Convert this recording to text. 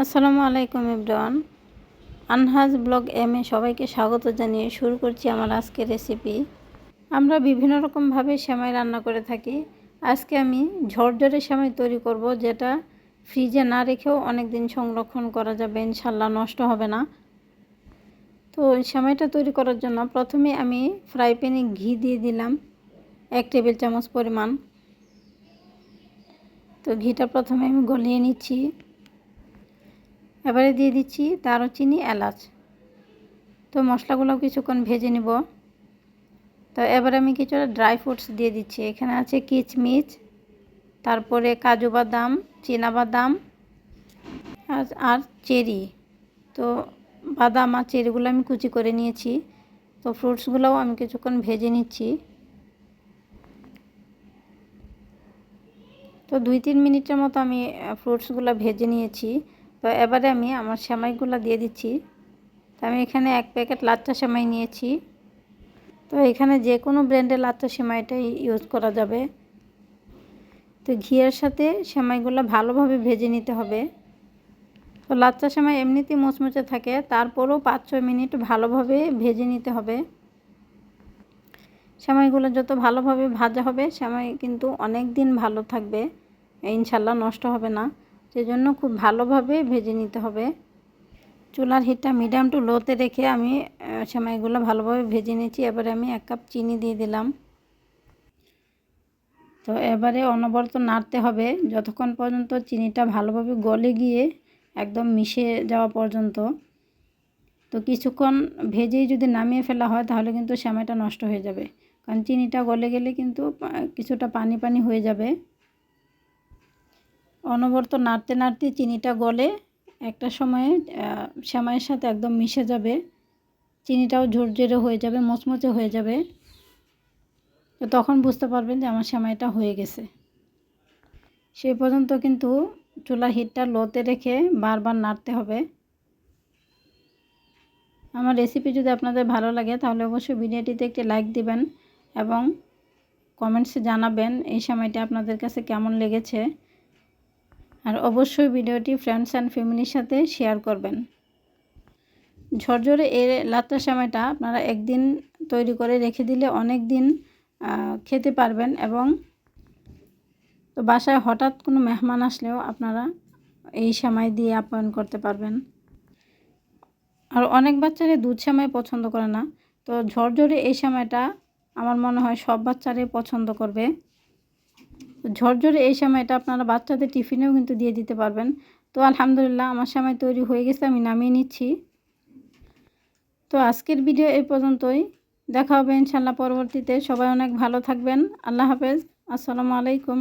আসসালামু আলাইকুম ইবরান। আনহাজ blog M A সবাইকে স্বাগত জানিয়ে শুরু করছি আমার আজকের রেসিপি। আমরা বিভিন্ন রকমভাবে সেমাই রান্না করে থাকি। আজকে আমি ঝরঝরে সেমাই তৈরি করব, যেটা ফ্রিজে না রেখেও অনেক দিন সংরক্ষণ করা যাবে ইনশাল্লাহ নষ্ট হবে না। তো সেমাইটা তৈরি করার জন্য প্রথমে আমি ফ্রাই প্যানে ঘি দিয়ে দিলাম, এক টেবিল চামচ পরিমাণ। তো ঘিটা প্রথমে আমি গলিয়ে নিচ্ছি। এবারে দিয়ে দিচ্ছি দারুচিনি এলাচ। তো মশলাগুলো কিছুক্ষণ ভেজে নিব। তো এবার আমি কিছুটা ড্রাই ফ্রুটস দিয়ে দিচ্ছি। এখানে আছে কিচমিচ, তারপরে কাজু বাদাম বাদাম, আর চেরি। তো বাদাম আর চেরিগুলো আমি কুচি করে নিয়েছি। তো ফ্রুটসগুলোও আমি কিছুক্ষণ ভেজে নিচ্ছি। তো দুই তিন মিনিটের মতো আমি ফ্রুটসগুলো ভেজে নিয়েছি। তো এবারে আমি আমার সেমাইগুলো দিয়ে দিচ্ছি। তো আমি এখানে এক প্যাকেট লাচ্চা সেমাই নিয়েছি। তো এখানে যে কোনো ব্র্যান্ডের লাচ্চা সেমাইটাই ইউজ করা যাবে। তো ঘিয়ের সাথে সেমাইগুলো ভালোভাবে ভেজে নিতে হবে। তো লাচ্চা সেমাই এমনিতেই মুচমুচে থাকে, তারপরেও পাঁচ ছয় মিনিট ভালোভাবে ভেজে নিতে হবে। সেমাইগুলো যত ভালোভাবে ভাজা হবে, সেমাই কিন্তু অনেক দিন ভালো থাকবে। ইনশাল্লাহ নষ্ট হবে না। সেজন্য খুব ভালোভাবে ভেজে নিতে হবে। চুলার হিটটা মিডিয়াম টু লোতে রেখে আমি সেমাইগুলো ভালোভাবে ভেজে নিয়েছি। এবারে আমি এক কাপ চিনি দিয়ে দিলাম। তো এবারে অনবরত নাড়তে হবে যতক্ষণ পর্যন্ত চিনিটা ভালোভাবে গলে গিয়ে একদম মিশে যাওয়া পর্যন্ত। তো কিছুক্ষণ ভেজেই যদি নামিয়ে ফেলা হয় তাহলে কিন্তু সেমাইটা নষ্ট হয়ে যাবে। কারণ চিনিটা গলে গেলে কিন্তু কিছুটা পানি পানি হয়ে যাবে। অনবরত নাড়তে নাড়তে চিনিটা গলে একটা সময়ে সেমাইয়ের সাথে একদম মিশে যাবে। চিনিটাও ঝরঝরে হয়ে যাবে, মচমচে হয়ে যাবে। তো তখন বুঝতে পারবেন যে আমার সেমাইটা হয়ে গেছে। সেই পর্যন্ত কিন্তু চুলার হিটটা লোতে রেখে বারবার নাড়তে হবে। আমার রেসিপি যদি আপনাদের ভালো লাগে, তাহলে অবশ্যই ভিডিওটিতে একটি লাইক দিবেন এবং কমেন্টসে জানাবেন এই সময়টা আপনাদের কাছে কেমন লেগেছে। আর অবশ্যই ভিডিওটি ফ্রেন্ডস অ্যান্ড ফ্যামিলির সাথে শেয়ার করবেন। ঝরঝরে এর লাত্তা সময়টা আপনারা একদিন তৈরি করে রেখে দিলে অনেক দিন খেতে পারবেন এবং তো বাসায় হঠাৎ কোনো মেহমান আসলেও আপনারা এই সময় দিয়ে আপ্যায়ন করতে পারবেন। আর অনেক বাচ্চারা দুধ সময় পছন্দ করে না। তো ঝরঝরে এই সময়টা আমার মনে হয় সব বাচ্চারাই পছন্দ করবে। ঝরঝরে এই সময়টা আপনারা বাচ্চাদের টিফিনেও কিন্তু দিয়ে দিতে পারবেন। তো আলহামদুলিল্লাহ আমার সময় তৈরি হয়ে গেছে, আমি নামিয়ে নিচ্ছি। তো আজকের ভিডিও এই পর্যন্তই। দেখা হবে ইনশাল্লাহ পরবর্তীতে। সবাই অনেক ভালো থাকবেন। আল্লাহ হাফেজ। আসসালামু আলাইকুম।